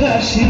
কাশি